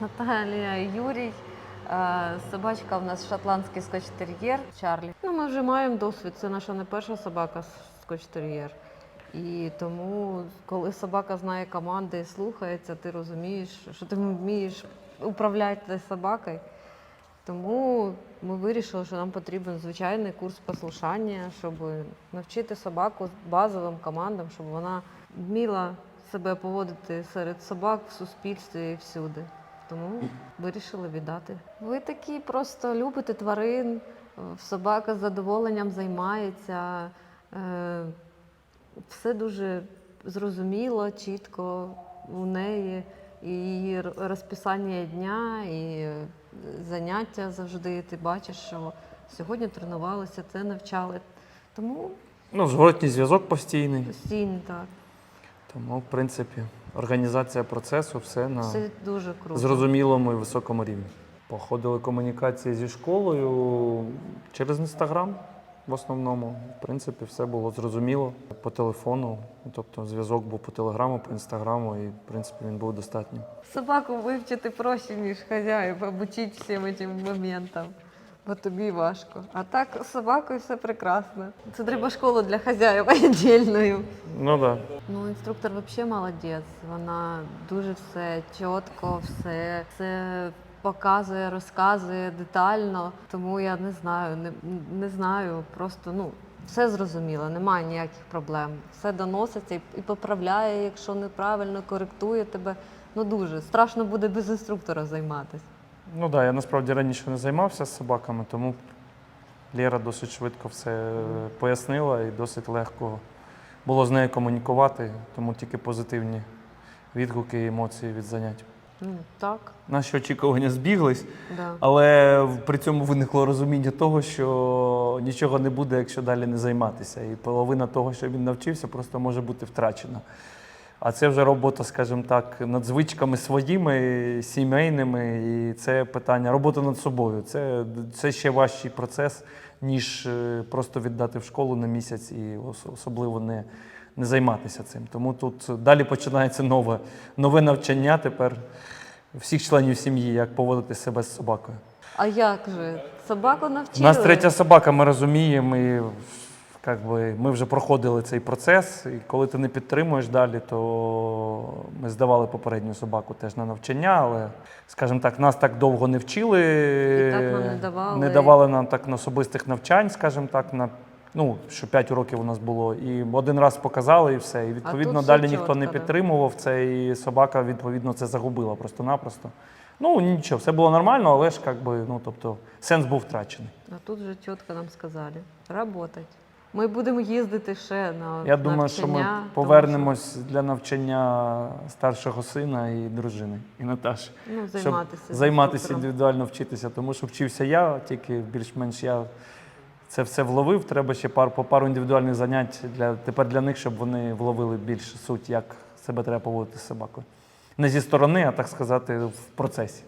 Наталія Юрій. Е, Собачка в нас шотландський скотч-тер'єр Чарлі. Ну, ми вже маємо досвід. Це наша не перша собака скотч-тер'єр. І тому, коли собака знає команди і слухається, ти розумієш, що ти вмієш управляти собакою. Тому ми вирішили, що нам потрібен звичайний курс послушання, щоб навчити собаку базовим командам, щоб вона вміла себе поводити серед собак в суспільстві і всюди. Тому вирішили віддати. Ви такі просто любите тварин, собака з задоволенням займається. е, Все дуже зрозуміло, чітко у неї. І її розписання дня, і е, заняття завжди. Ти бачиш, що сьогодні тренувалися, це навчали. Тому Ну, зворотній зв'язок постійний. постійно так. Тому, в принципі, організація процесу все на Все дуже круто. зрозумілому і високому рівні. Походили комунікації зі школою через інстаграм в основному. В принципі, все було зрозуміло по телефону. Тобто зв'язок був по телеграму, по інстаграму, і в принципі він був достатнім. Собаку вивчити проще, ніж хазяїв, обучити всім цим моментам. Бо тобі важко. А так з собакою все прекрасно. Це треба школу для хазяїв віддільною. Ну так. Да. Ну, інструктор взагалі молодець. Вона дуже все чітко, все, все показує, розказує детально. Тому я не знаю, не, не знаю. Просто ну все зрозуміло, немає ніяких проблем. Все доноситься і, і поправляє, якщо неправильно коректує тебе. Ну дуже страшно буде без інструктора займатися. Ну так, да, я насправді раніше не займався з собаками, тому Лєра досить швидко все е, пояснила і досить легко було з нею комунікувати, тому тільки позитивні відгуки і емоції від занять. Ну так, Наші очікування збіглись, да. але при цьому виникло розуміння того, що нічого не буде, якщо далі не займатися. І половина того, що він навчився, просто може бути втрачена. А це вже робота, скажімо так, над звичками своїми, сімейними, і це питання робота над собою. Це, це ще важчий процес, ніж е, просто віддати в школу на місяць і особливо не, не займатися цим. Тому тут далі починається нове, нове навчання тепер всіх членів сім'ї, як поводити себе з собакою. А як же? Собаку У нас третя собака, ми розуміємо, і як би, ми вже проходили цей процес. І коли ти не підтримуєш далі, то ми здавали попередню собаку теж на навчання, але, скажімо так, нас так довго не вчили. І так нам не давали. Не давали нам так на особистих навчань, скажімо так, на. Ну, що 5 років у нас було, і один раз показали, і все. І відповідно далі ніхто не чітко, да. підтримував це, і собака відповідно це загубила просто-напросто. Ну нічого, все було нормально, але ж як би, ну тобто сенс був втрачений. А тут же чітко нам сказали работать. Ми будемо їздити ще на Я думаю, що ми навчання, тому повернемось для навчання старшого сина і дружини, і Наташі. що, ну, Щоб займатися. займатися індивідуально вчитися, тому що вчився я, тільки більш-менш я це все вловив. Треба ще пар, по пару індивідуальних занять для тепер для них, щоб вони вловили більш суть, як себе треба поводити з собакою. Не зі сторони, а так сказати, в процесі.